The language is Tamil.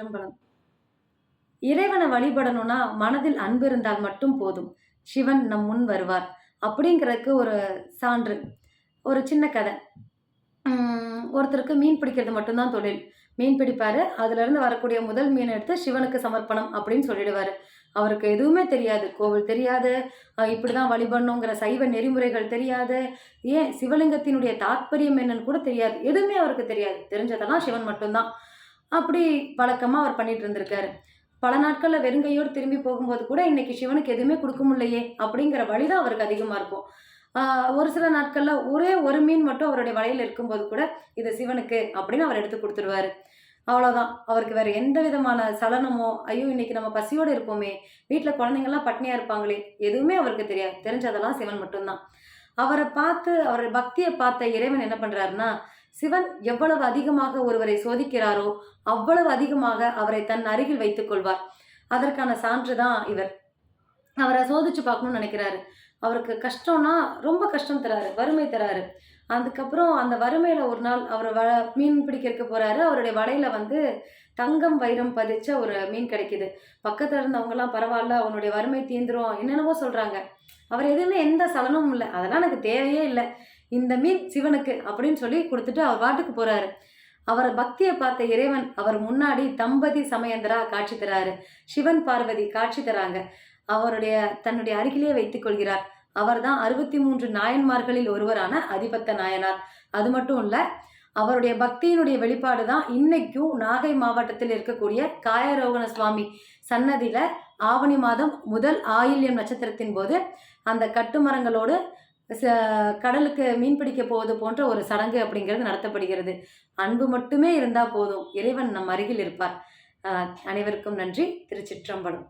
சிதம்பரம். இறைவனை வழிபடணும்னா மனதில் அன்பு இருந்தால் மட்டும் போதும். சிவன் நம் முன் வருவார். அப்படிங்கிறதுக்கு ஒரு சான்று ஒரு சின்ன கதை. ஒருத்தருக்கு மீன் பிடிக்கிறது மட்டும்தான் தொழில். மீன் பிடிப்பார் அதுலேருந்து வரக்கூடிய முதல் மீனை எடுத்து சிவனுக்கு சமர்ப்பணம் அப்படின்னு சொல்லிடுவார். அவருக்கு எதுவுமே தெரியாது. கோவில் தெரியாது. இப்படி தான் வழிபடணுங்கிற சைவ நெறிமுறைகள் தெரியாது. ஏன் சிவலிங்கத்தினுடைய தாத்பரியம் என்னன்னு கூட தெரியாது. எதுவுமே அவருக்கு தெரியாது. தெரிஞ்சதெல்லாம் சிவன் மட்டும்தான். அப்படி வழக்கமாக அவர் பண்ணிட்டு இருந்திருக்காரு. பல நாட்களில் வெறுங்கையோடு திரும்பி போகும்போது கூட இன்னைக்கு சிவனுக்கு எதுவுமே கொடுக்க முடியலையே அப்படிங்கிற வழி தான் அவருக்கு அதிகமாக இருக்கும். ஒரு சில நாட்களில் ஒரே ஒரு மீன் மட்டும் அவருடைய வலையில் இருக்கும்போது கூட இது சிவனுக்கு அப்படின்னு அவர் எடுத்து கொடுத்துருவாரு. அவ்வளோதான் அவருக்கு வேறு எந்த விதமான சலனமோ ஐயோ இன்னைக்கு நம்ம பசியோடு இருப்போமே வீட்டில் குழந்தைங்கள்லாம் பட்னியாக இருப்பாங்களே எதுவுமே அவருக்கு தெரியாது. தெரிஞ்சதெல்லாம் சிவன் மட்டும்தான். அவரை பார்த்து அவர் பக்தியை பார்த்த இறைவன் என்ன பண்ணுறாருன்னா சிவன் எவ்வளவு அதிகமாக ஒருவரை சோதிக்கிறாரோ அவ்வளவு அதிகமாக அவரை தன் அருகில் வைத்துக் கொள்வார். அதற்கான சான்று தான் இவர். அவரை சோதிச்சு பார்க்கணும்னு நினைக்கிறாரு. அவருக்கு கஷ்டம்னா ரொம்ப கஷ்டம் தராரு வறுமை தராரு. அதுக்கப்புறம் அந்த வறுமையில் ஒரு நாள் அவர் வ மீன் பிடிக்கிறதுக்கு போகிறாரு அவருடைய வலையில் வந்து தங்கம் வைரம் பதிச்ச ஒரு மீன் கிடைக்குது. பக்கத்தில் இருந்தவங்கலாம் பரவாயில்ல அவனுடைய வறுமை தீந்துரும் என்னென்னவோ சொல்கிறாங்க அவர் எதுவுமே எந்த சலனமும் இல்லை. அதெல்லாம் எனக்கு தேவையே இல்லை. இந்த மீன் சிவனுக்கு அப்படின்னு சொல்லி கொடுத்துட்டு அவர் பாட்டுக்கு போகிறாரு அவரை பக்தியை பார்த்த இறைவன் அவர் முன்னாடி தம்பதி சமயந்தரா காட்சி தராரு. சிவன் பார்வதி காட்சி தராங்க. அவருடைய தன்னுடைய அருகிலேயே வைத்துக் கொள்கிறார். அவர்தான் அறுபத்தி மூன்று நாயன்மார்களில் ஒருவரான அதிபத்த நாயனார். அது மட்டும் இல்ல அவருடைய பக்தியினுடைய வெளிப்பாடு தான் இன்னைக்கும் நாகை மாவட்டத்தில் இருக்கக்கூடிய காயரோகண சுவாமி சன்னதியில ஆவணி மாதம் முதல் ஆயில்யம் நட்சத்திரத்தின் போது அந்த கட்டுமரங்களோடு ச- கடலுக்கு மீன் பிடிக்க போவது போன்ற ஒரு சடங்கு அப்படிங்கிறது நடத்தப்படுகிறது. அன்பு மட்டுமே இருந்தால் போதும். இறைவன் நம் அருகில் இருப்பார். அனைவருக்கும் நன்றி. திருச்சிற்றம்பலம்.